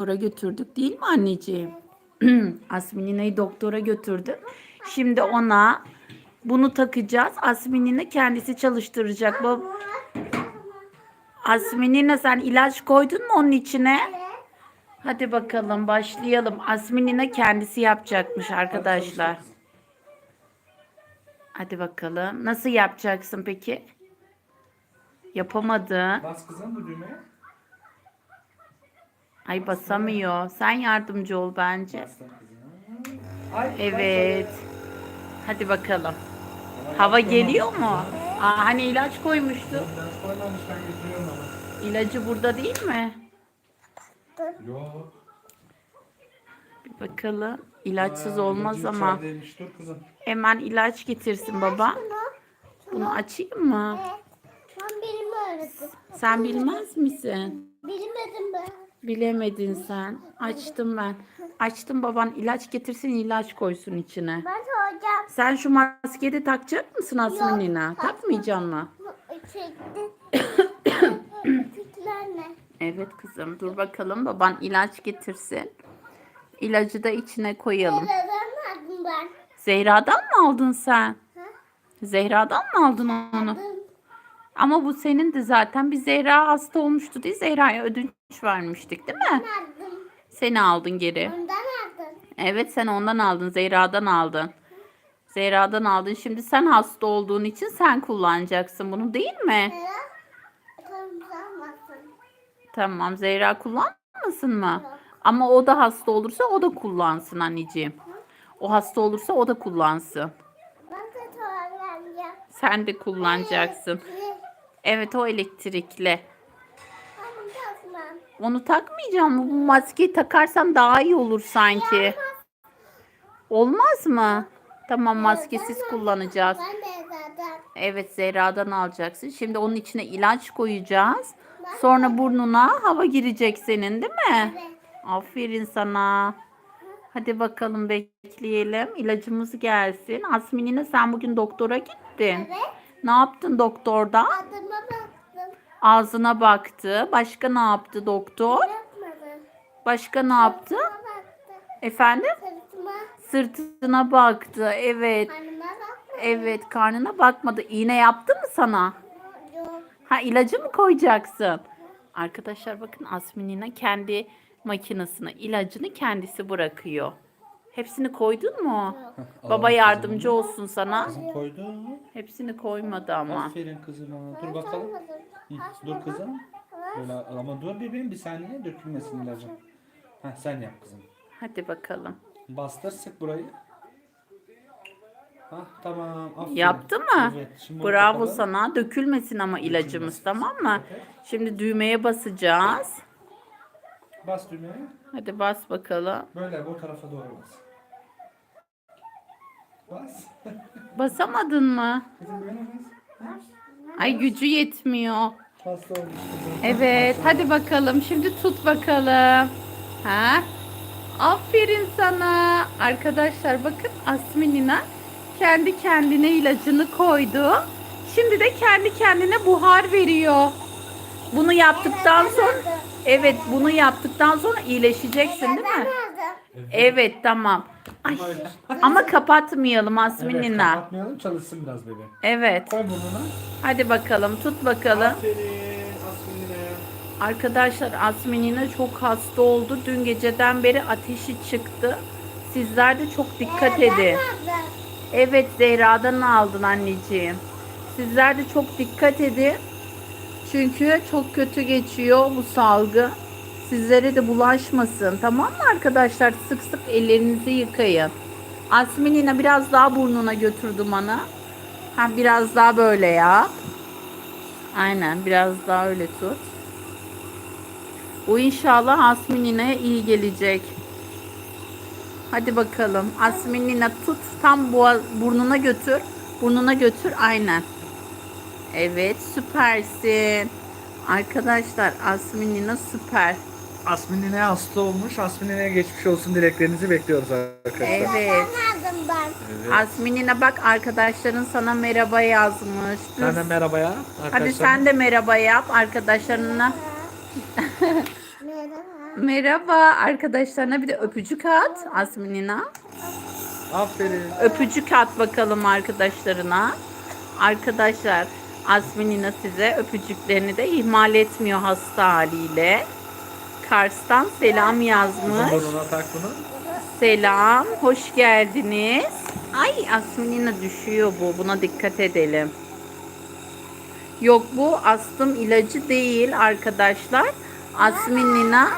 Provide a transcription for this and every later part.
doktora götürdük değil mi anneciğim? Asmin'ine'yi doktora götürdük. Şimdi ona bunu takacağız. Asmin'ine kendisi çalıştıracak. Bab Asmin'ine sen ilaç koydun mu onun içine? Hadi bakalım başlayalım. Asmin'ine kendisi yapacakmış arkadaşlar. Hadi bakalım. Nasıl yapacaksın peki? Yapamadın. Bas kızım bu düğmeye. Ay basamıyor. Sen yardımcı ol bence. Evet. Hadi bakalım. Hava geliyor mu? Aa, hani ilaç koymuştu. İlacı burada değil mi? Yok. Bir bakalım. İlaçsız olmaz ama. Hemen ilaç getirsin baba. Bunu açayım mı? Sen bilmez misin? Bilmedim ben. Bilemedin sen. Açtım ben. Açtım baban ilaç getirsin ilaç koysun içine. Ben soracağım. Sen şu maskeyi de takacak mısın Asminina? Takmayacaksın mı? Bu içekti. Kütler ne? Evet kızım dur bakalım baban ilaç getirsin. İlacı da içine koyalım. Aldım ben? Zehra'dan mı aldın sen? Zehra'dan mı aldın onu? Ama bu senin de zaten bir Zehra hasta olmuştu diye Zehra'ya ödünç vermiştik değil mi? Seni aldın geri. Ondan aldım. Evet sen ondan aldın Zehra'dan aldın. Zehra'dan aldın. Şimdi sen hasta olduğun için sen kullanacaksın bunu değil mi? Neden? Tanımlamasın. Tamam Zehra kullanmasın mı? Ama o da hasta olursa o da kullansın anneciğim. O hasta olursa o da kullansın. Ben de soracağım. Sen de kullanacaksın. Evet o elektrikli. Onu takmayacağım mı? Bu maskeyi takarsan daha iyi olur sanki. Olmaz mı? Tamam maskesiz kullanacağız. Evet Zehra'dan alacaksın. Şimdi onun içine ilaç koyacağız. Sonra burnuna hava girecek senin değil mi? Evet. Aferin sana. Hadi bakalım bekleyelim. İlacımız gelsin. Asminine sen bugün doktora gittin. Evet. Ne yaptın doktorda? Adıma baktım. Ağzına baktı. Başka ne yaptı doktor? Yapmadı. Başka ne yaptı? Efendim? Sırtıma. Sırtına baktı. Evet. Karnıma baktı. Evet karnına bakmadı. İğne yaptı mı sana? Yok. Ha ilacı mı koyacaksın? Arkadaşlar bakın Asminina kendi makinesine ilacını kendisi bırakıyor. Hepsini koydun mu? Baba yardımcı olsun sana. Kızım koydu. Hepsini koymadı ama. Aferin kızıma. Dur bakalım. Hı, dur kızım. Böyle, ama dur bebeğim bir saniye dökülmesin ilacın. Heh, sen yap kızım. Hadi bakalım. Bastır sık burayı. Hah tamam. Aferin. Yaptı mı? Evet. Şimdi Bravo bakalım. sana. Dökülmesin ama ilacımız tamam mı? Şimdi düğmeye basacağız. Bas düğmeye. Hadi bas bakalım. Böyle bu tarafa doğru bas. Bas. Basamadın mı? Kızım böyle bas. Ay gücü yetmiyor. Hasta olmuş kızım. Evet, hadi bakalım. Şimdi tut bakalım. Ha? Aferin sana. Arkadaşlar bakın Asminina kendi kendine ilacını koydu. Şimdi de kendi kendine buhar veriyor. Bunu yaptıktan sonra Evet, bunu yaptıktan sonra iyileşeceksin değil mi? Evet, tamam. Ay, ama kapatmayalım Evet Asminina. kapatmayalım çalışsın biraz bebeğim. Evet. Koy burnuna. Hadi bakalım, tut bakalım. Aferin. Arkadaşlar Asminina çok hasta oldu. Dün geceden beri ateşi çıktı. Sizler de çok dikkat edin. Nerede? Evet Zehra'dan aldın anneciğim. Sizler de çok dikkat edin. Çünkü çok kötü geçiyor bu salgı. Sizlere de bulaşmasın. Tamam mı arkadaşlar? Sık sık ellerinizi yıkayın. Asminina biraz daha burnuna götür dumanı. Ha biraz daha böyle yap. Aynen biraz daha öyle tut. Bu inşallah Asminine iyi gelecek. Hadi bakalım. Asminina tut. Tam boğaz, burnuna götür. Burnuna götür. Aynen. Evet süpersin. Arkadaşlar Asminina süper. Asminine hasta olmuş. Asminine geçmiş olsun dileklerinizi bekliyoruz arkadaşlar. Evet. Nerede ben? Asminina bak arkadaşların sana merhaba yazmış. Dur. Sen de merhaba ya arkadaşlar. Hadi sen de merhaba yap arkadaşlarına. Nerede? Merhaba arkadaşlarına bir de öpücük at Asminina. Aferin. Öpücük at bakalım arkadaşlarına. Arkadaşlar Asminina size öpücüklerini de ihmal etmiyor hasta haliyle. Kars'tan selam yazmış. Burnuna tak bunu. Selam, hoş geldiniz. Ay Asminina düşüyor bu. Buna dikkat edelim. Yok bu astım ilacı değil arkadaşlar. Asminina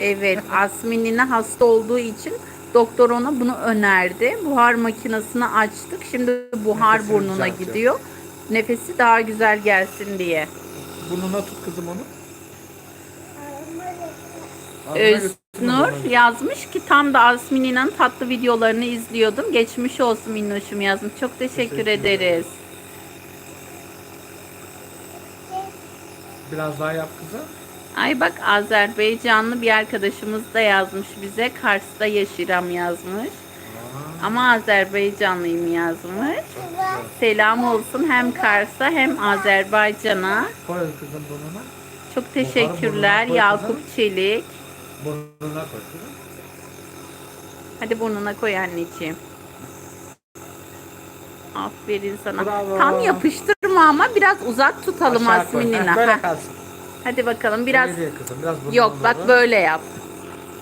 evet Asminina hasta olduğu için doktor ona bunu önerdi. Buhar makinesini açtık. Şimdi buhar Nefesini burnuna düzeltiyor. gidiyor. Nefesi daha güzel gelsin diye. Burnuna tut kızım onu. Öznur yazmış ki tam da Asmina'nın tatlı videolarını izliyordum. Geçmiş olsun minnoşum yazmış. Çok teşekkür, Teşekkür ederiz. Biraz daha yap kızım. Ay bak Azerbaycanlı bir arkadaşımız da yazmış bize. Kars'ta yaşıram yazmış. Ama Azerbaycanlıyım yazmış. Selam olsun hem Kars'a hem Azerbaycan'a. Çok teşekkürler Yakup Çelik. Burnuna koy. Hadi burnuna koy anneciğim. Aferin sana. Bravo. Tam yapıştırma ama biraz uzak tutalım Aşağı koy. Asminina. Heh, Böyle Heh, kalsın. Hadi bakalım biraz. Öyle değil kızım. Biraz burnuna Yok bak doğru. böyle yap.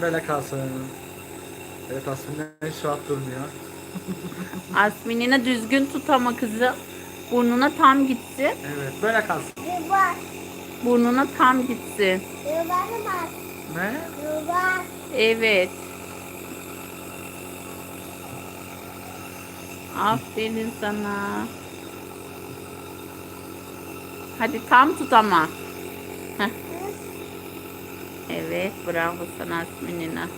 Böyle kalsın. Evet aslında hiç rahat durmuyor. Asminina düzgün tut ama kızım. Burnuna tam gitsin. Evet böyle kalsın. Yuvar. Burnuna tam gitsin. Yuvarı var. Ne? Yuvar. Evet. Aferin sana. Hadi tam tut ama. Heh. Evet, bravo sana Asminina.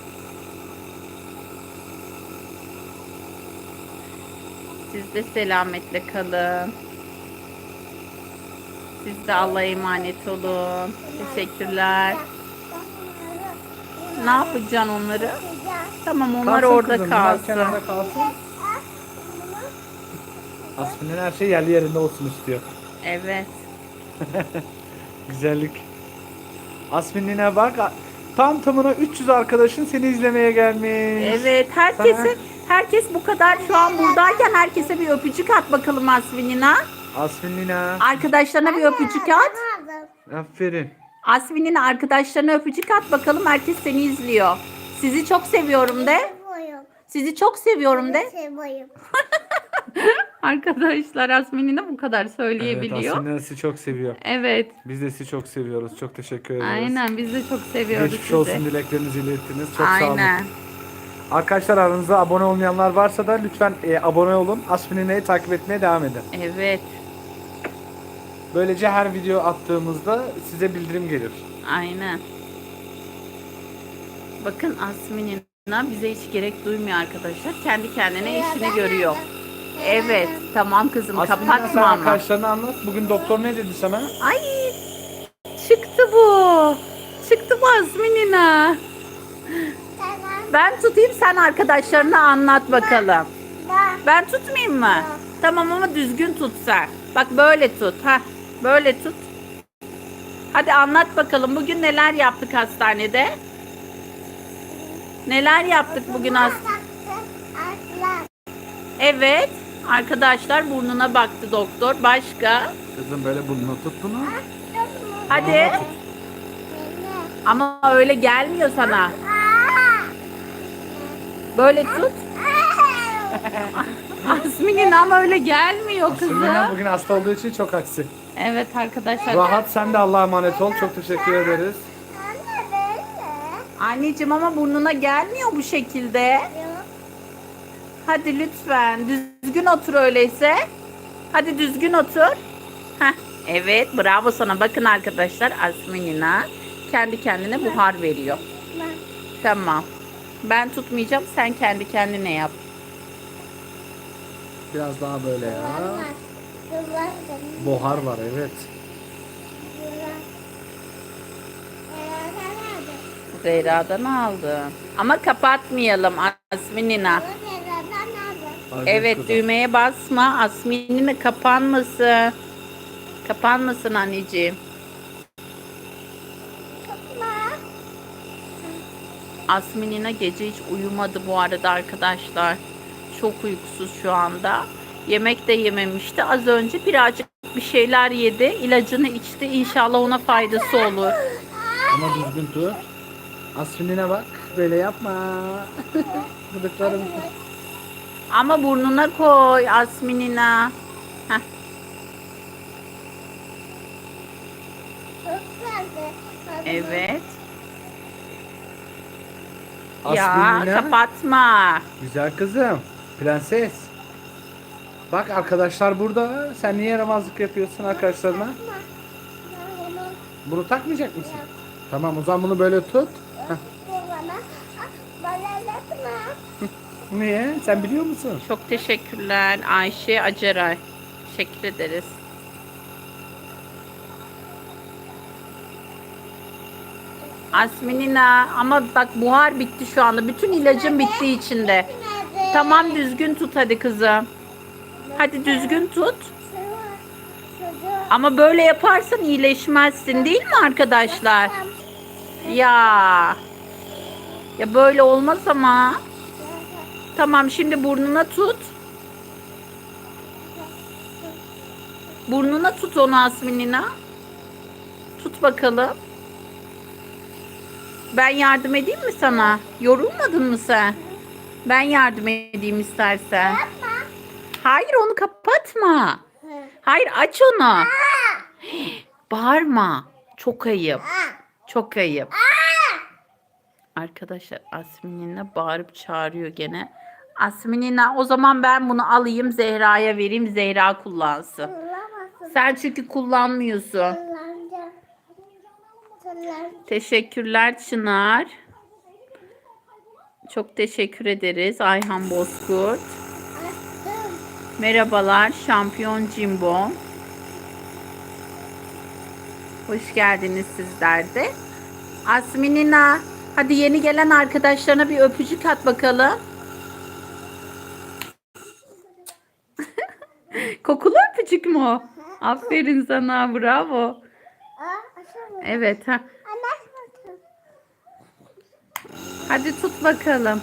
Siz de selametle kalın. Siz de Allah'a emanet olun. Teşekkürler. Ne yapacaksın onları? Tamam onlar Kalsın orada kızım, kalsın. kenarda kalsın. Asmin'in her şey yerli yerinde olsun istiyor. Evet. Güzellik. Asmin'ine bak. Tam tamına 300 arkadaşın seni izlemeye gelmiş. Evet. Herkese herkes bu kadar şu an buradayken herkese bir öpücük at bakalım Asminina. Asmin'ina. Arkadaşlarına bir öpücük at. Aferin. Asminina arkadaşlarına öpücük at bakalım herkes seni izliyor. Sizi çok seviyorum de. Sizi çok seviyorum de. Arkadaşlar Asminina bu kadar Evet, söyleyebiliyor. Asmin'in sizi çok seviyor. Evet. Biz de sizi çok seviyoruz. Çok teşekkür ederiz. Aynen biz de çok seviyoruz Geçmiş sizi. olsun dileklerinizi ilettiniz. Çok sağ olun. Aynen. Arkadaşlar aranızda abone olmayanlar varsa da lütfen e, abone olun. Asmin'ine'yi takip etmeye devam edin. Evet. Böylece her video attığımızda size bildirim gelir. Aynen. Bakın Asminina bize hiç gerek duymuyor arkadaşlar. Kendi kendine işini görüyor. Evet. Tamam kızım Asmin'ine sen kapatma ama. arkadaşlarına anlat. Bugün doktor ne dedi sana? Ay çıktı bu. Çıktı bu Asminina. Ben tutayım sen arkadaşlarına anlat bakalım. Bak. Ben tutmayayım mı? Tamam ama düzgün tut sen. Bak böyle tut. ha, Böyle tut. Hadi anlat bakalım. Bugün neler yaptık hastanede? Neler yaptık bugün has Aslan. Evet. Arkadaşlar burnuna baktı doktor. Başka? Kızım böyle burnuna tut bunu. Hadi. Ama öyle gelmiyor sana. Böyle tut. Asmin'in ama öyle gelmiyor kızım. Asmin'ine bugün hasta olduğu için çok aksi. Evet arkadaşlar. Rahat sen de Allah'a emanet ol. Çok teşekkür ederiz. Anne böyle. Anneciğim ama burnuna gelmiyor bu şekilde. Yok. Hadi lütfen düzgün otur öyleyse. Hadi düzgün otur. Heh, evet bravo sana. Bakın arkadaşlar Asminina kendi kendine buhar veriyor. Tamam. Ben tutmayacağım sen kendi kendine yap. Biraz daha böyle ya. Buhar var evet. Zehra'dan aldım. Ama kapatmayalım Asminina. Evet kızım. düğmeye basma. Asminina kapanmasın. Kapanmasın anneciğim. Asminina gece hiç uyumadı bu arada arkadaşlar. Çok uykusuz şu anda. Yemek de yememişti. Az önce birazcık bir şeyler yedi. İlacını içti. İnşallah ona faydası olur. Ama düzgün tut. Asminine bak. Böyle yapma. Gıdıklarım. Ama burnuna koy Asminina. Heh. Çok Evet. Ya Asminina. kapatma. Güzel kızım. Prenses. Bak arkadaşlar burada. Sen niye yaramazlık yapıyorsun arkadaşlarına? Bunu takmayacak mısın? Tamam o zaman bunu böyle tut. Heh. Niye? Sen biliyor musun? Çok teşekkürler Ayşe Aceray. Teşekkür ederiz. Asminina ama bak buhar bitti şu anda. Bütün ilacın bitti içinde. Tamam düzgün tut hadi kızım. Hadi düzgün tut. Ama böyle yaparsan iyileşmezsin değil mi arkadaşlar? Ya. Ya böyle olmaz ama. Tamam şimdi burnuna tut. Burnuna tut onu Asminina. Tut bakalım. Ben yardım edeyim mi sana? Yorulmadın mı sen? Ben yardım edeyim istersen. Yapma. Hayır onu kapatma. Hayır aç onu. Bağırma. Çok ayıp. Çok ayıp. Arkadaşlar Asminina bağırıp çağırıyor gene. Asminina o zaman ben bunu alayım Zehra'ya vereyim Zehra kullansın. Sen çünkü kullanmıyorsun. Teşekkürler Çınar. Çok teşekkür ederiz Ayhan Bozkurt. Merhabalar Şampiyon Jimbo. Hoş geldiniz sizler de. Asminina hadi yeni gelen arkadaşlarına bir öpücük at bakalım. Kokulu öpücük mü o? Aferin sana bravo. Evet ha. Hadi tut bakalım.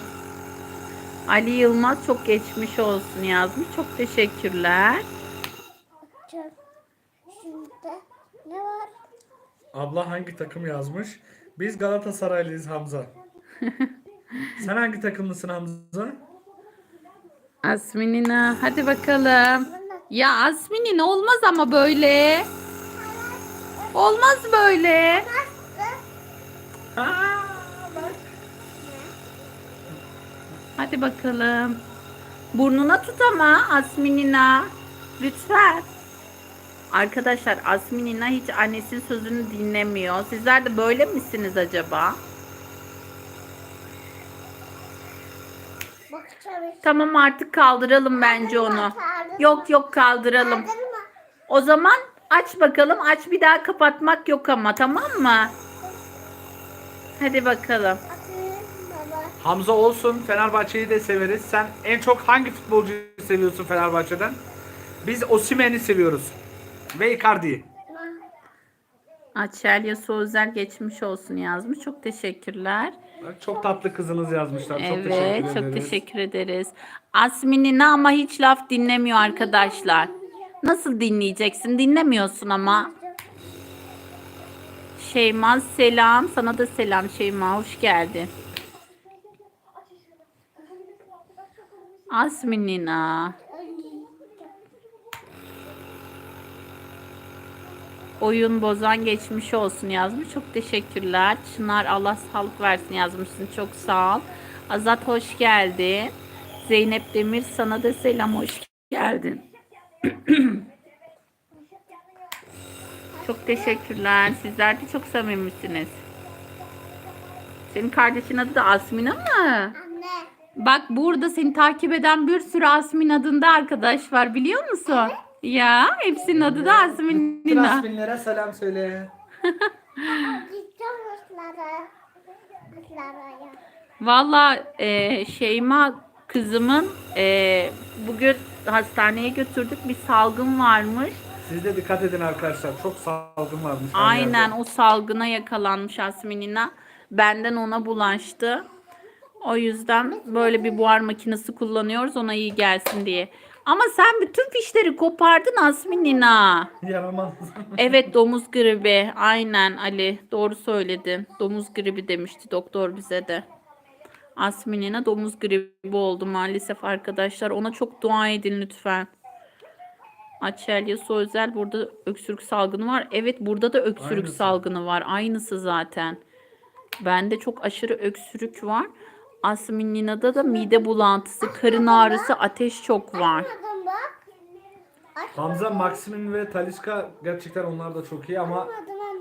Ali Yılmaz çok geçmiş olsun yazmış. Çok teşekkürler. Ne var? Abla hangi takım yazmış? Biz Galatasaraylıyız Hamza. Sen hangi takımlısın Hamza? Asminina hadi bakalım. Ya Asminina olmaz ama böyle. Olmaz böyle. Hadi bakalım. Burnuna tut ama Asminina. Lütfen. Arkadaşlar Asminina hiç annesinin sözünü dinlemiyor. Sizler de böyle misiniz acaba? Tamam artık kaldıralım bence onu. Yok yok kaldıralım. O zaman aç bakalım. Aç bir daha kapatmak yok ama tamam mı? Hadi bakalım. Hamza olsun. Fenerbahçe'yi de severiz. Sen en çok hangi futbolcuyu seviyorsun Fenerbahçe'den? Biz Osimhen'i seviyoruz. Ve Icardi'yi. Açelya Soğuzer geçmiş olsun yazmış. Çok teşekkürler. Çok tatlı kızınız yazmışlar. Çok evet teşekkür çok ederiz. teşekkür ederiz. Asminina ama hiç laf dinlemiyor arkadaşlar. Nasıl dinleyeceksin? Dinlemiyorsun ama. Şeyma selam. Sana da selam Şeyma. Hoş geldin. Asminina. Oyun bozan geçmiş olsun yazmış. Çok teşekkürler. Çınar Allah sağlık versin yazmışsın. Çok sağ ol. Azat hoş geldin. Zeynep Demir sana da selam hoş geldin. çok teşekkürler. Sizler de çok samimisiniz. Senin kardeşin adı da Asmina mı? Anne. Bak burada seni takip eden bir sürü Asmin adında arkadaş var biliyor musun? Ya hepsinin adı da Bütün Asminina. Asminlere selam söyle. Gideceğim kızlara. Kızlara ya. Valla e, Şeyma kızımın e, bugün hastaneye götürdük bir salgın varmış. Siz de dikkat edin arkadaşlar. Çok salgın varmış. Aynen o salgına yakalanmış Asminina. Benden ona bulaştı. O yüzden böyle bir buhar makinesi kullanıyoruz ona iyi gelsin diye. Ama sen bütün fişleri kopardın Asmin Nina. Yaramaz. Evet domuz gribi. Aynen Ali. Doğru söyledin. Domuz gribi demişti doktor bize de. Asminina domuz gribi oldu maalesef arkadaşlar. Ona çok dua edin lütfen. Açelya Sözel burada öksürük salgını var. Evet burada da öksürük Aynısı. salgını var. Aynısı zaten. Bende çok aşırı öksürük var. Asminina'da da mide bulantısı, karın ağrısı, ateş çok var. Hamza, Maximin ve Talisca gerçekten onlar da çok iyi ama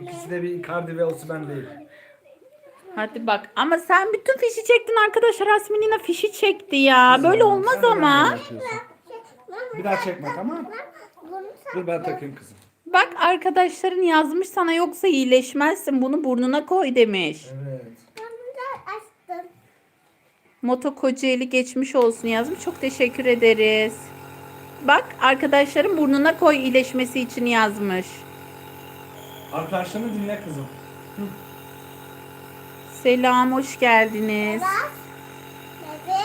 ikisi de bir Icardi ve Osimhen değil. Hadi bak ama sen bütün fişi çektin arkadaşlar. Asminina fişi çekti ya. Böyle olmaz ama. Bir daha çekme tamam mı? Dur ben takayım kızım. Bak arkadaşların yazmış sana yoksa iyileşmezsin. Bunu burnuna koy demiş. Evet. Moto Kocaeli geçmiş olsun yazmış. Çok teşekkür ederiz. Bak arkadaşların burnuna koy iyileşmesi için yazmış. Arkadaşlarını dinle kızım. Selam hoş geldiniz. Bak. Bebe.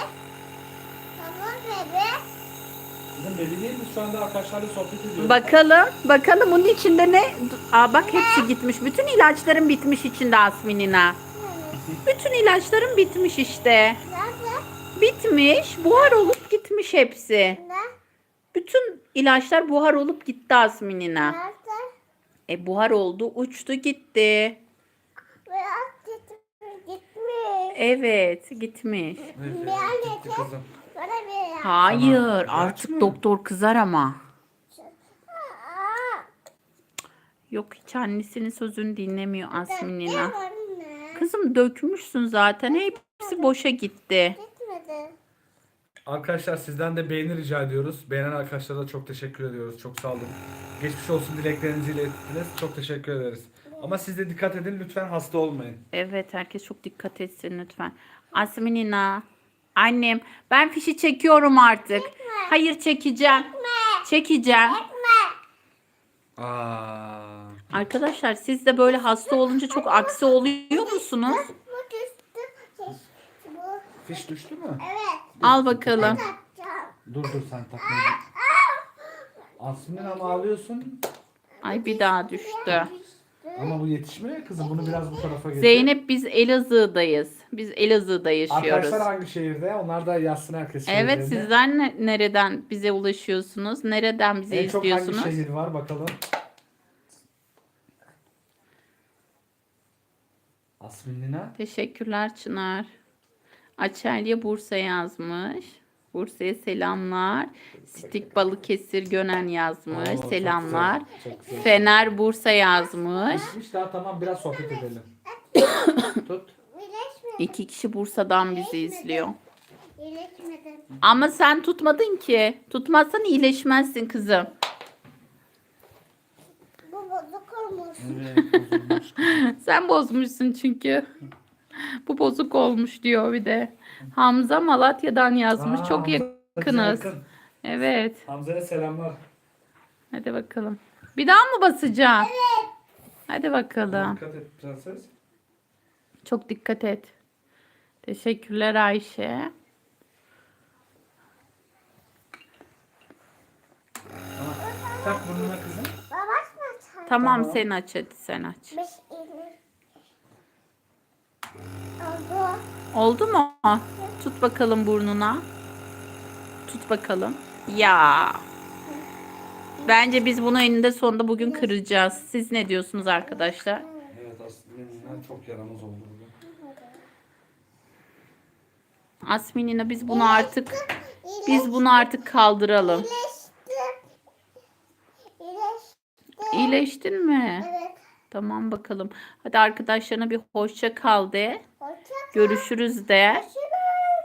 Tamam bebe. Kızım belli değil mi? Şu anda arkadaşlarla sohbet ediyoruz. Bakalım bakalım bunun içinde ne? Aa bak hepsi gitmiş. Bütün ilaçların bitmiş içinde Asminina. Bütün ilaçların bitmiş işte. Bitmiş. Buhar olup gitmiş hepsi. Ne? Bütün ilaçlar buhar olup gitti Asminina. E buhar oldu, uçtu gitti. Gitmiş. Gitmiş. Evet, gitmiş. Evet, Bir an gitti yeter. kızım. Bana bir Hayır, artık mı? doktor kızar ama. Yok hiç annesinin sözünü dinlemiyor Asminina. anne. Kızım dökmüşsün zaten. Hepsi boşa gitti. Gitmedi. Arkadaşlar sizden de beğeni rica ediyoruz. Beğenen arkadaşlara da çok teşekkür ediyoruz. Çok sağ olun. Geçmiş olsun dileklerinizi ilettiniz. Çok teşekkür ederiz. Ama siz de dikkat edin lütfen hasta olmayın. Evet, herkes çok dikkat etsin lütfen. Asminina, annem ben fişi çekiyorum artık. Hayır çekeceğim. Çekeceğim. Aa. Arkadaşlar siz de böyle hasta olunca çok aksi oluyor musunuz? Fiş düştü mü? Evet. Al bakalım. Dur dur sen takma. Asmin ama ağlıyorsun. Ay bir daha düştü. Ama bu yetişmiyor kızım. Bunu biraz bu tarafa getir. Zeynep biz Elazığ'dayız. Biz Elazığ'da yaşıyoruz. Arkadaşlar hangi şehirde? Onlar da yazsın herkes Evet sizler ne- nereden bize ulaşıyorsunuz? Nereden bizi En çok hangi izliyorsunuz? şehir var bakalım. Asmin Lina. Teşekkürler Çınar. Açelya Bursa yazmış. Bursa'ya selamlar. Stik Balıkesir Gönen yazmış. Oo, çok selamlar. güzel, çok güzel. Fener Bursa yazmış. Bitmiş daha tamam biraz sohbet edelim. Tut. İki kişi Bursa'dan bizi izliyor. İyileşmedi. Ama sen tutmadın ki. Tutmazsan iyileşmezsin kızım. Bu bozuk olmuş. Evet bozulmuş. Sen bozmuşsun çünkü. Bu bozuk olmuş diyor bir de. Hamza Malatya'dan yazmış. Aa, Çok Hamza yakınız. yakın. Evet. Hamza'ya selamlar. Hadi bakalım. Bir daha mı basacağım? Evet. Hadi bakalım. Dikkat et prenses. Çok dikkat et. Teşekkürler Ayşe. Tamam. Tak burnuna kızım. Tamam, Tamam. sen aç hadi sen aç. Beş iyileş. Oldu. Oldu mu? Tut bakalım burnuna. Tut bakalım. Ya. Bence biz bunu eninde sonunda bugün kıracağız. Siz ne diyorsunuz arkadaşlar? Evet aslında çok yaramaz oldu bugün. Asminina biz bunu artık biz bunu artık kaldıralım. İyileşti. İyileşti. İyileştin mi? Tamam bakalım. Hadi arkadaşlarına bir hoşça kal de. Hoşça Görüşürüz de.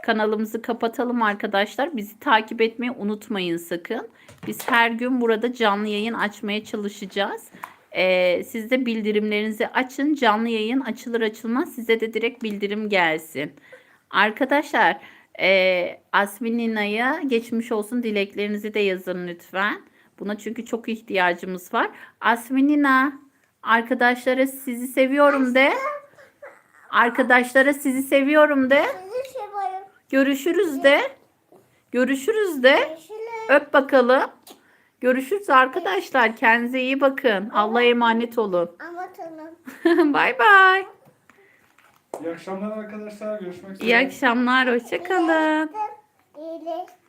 Kanalımızı kapatalım arkadaşlar. Bizi takip etmeyi unutmayın sakın. Biz her gün burada canlı yayın açmaya çalışacağız. Ee, siz de bildirimlerinizi açın. Canlı yayın açılır açılmaz size de direkt bildirim gelsin. Arkadaşlar e, Asmin Nina'ya geçmiş olsun dileklerinizi de yazın lütfen. Buna çünkü çok ihtiyacımız var. Asmin Nina arkadaşlara sizi seviyorum de. Arkadaşlara sizi seviyorum de. Görüşürüz de. Görüşürüz de. Öp bakalım. Görüşürüz arkadaşlar. Kendinize iyi bakın. Allah'a emanet olun. Bay bay. İyi akşamlar arkadaşlar. Görüşmek üzere. İyi akşamlar. Hoşçakalın. İyileştim.